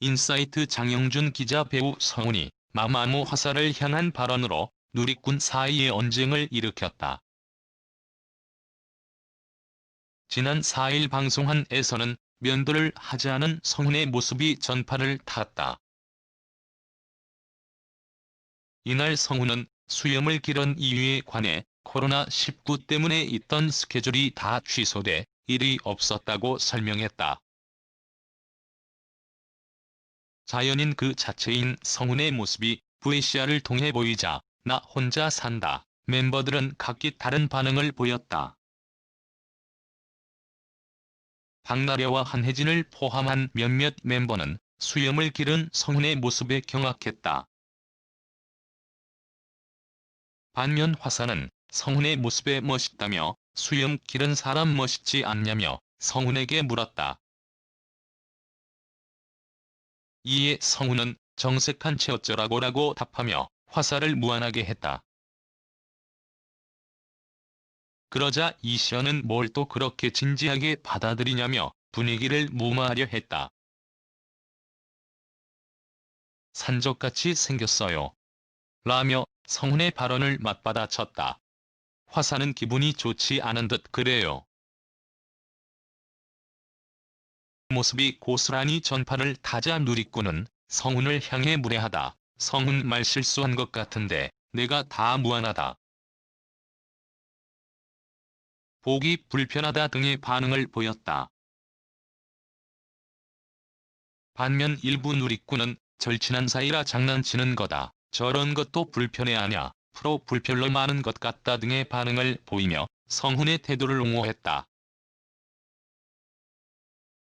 인사이트 장영준 기자 배우 성훈이 마마무 화살을 향한 발언으로 누리꾼 사이의 언쟁을 일으켰다. 지난 4일 방송한 에서는 면도를 하지 않은 성훈의 모습이 전파를 탔다. 이날 성훈은 수염을 기른 이유에 관해 코로나19 때문에 있던 스케줄이 다 취소돼 일이 없었다고 설명했다. 자연인 그 자체인 성훈의 모습이 VCR을 통해 보이자 나 혼자 산다. 멤버들은 각기 다른 반응을 보였다. 박나래와 한혜진을 포함한 몇몇 멤버는 수염을 기른 성훈의 모습에 경악했다. 반면 화사는 성훈의 모습에 멋있다며 수염 기른 사람 멋있지 않냐며 성훈에게 물었다. 이에 성훈은 정색한 채 어쩌라고 라고 답하며 화살을 무안하게 했다. 그러자 이시연은 뭘 또 그렇게 진지하게 받아들이냐며 분위기를 무마하려 했다. 산적같이 생겼어요. 라며 성훈의 발언을 맞받아쳤다. 화사는 기분이 좋지 않은 듯 그래요. 모습이 고스란히 전파를 타자 누리꾼은 성훈을 향해 무례하다. 성훈 말 실수한 것 같은데 내가 다 무안하다. 보기 불편하다 등의 반응을 보였다. 반면 일부 누리꾼은 절친한 사이라 장난치는 거다. 저런 것도 불편해하냐. 프로 불편러 많은 것 같다 등의 반응을 보이며 성훈의 태도를 옹호했다.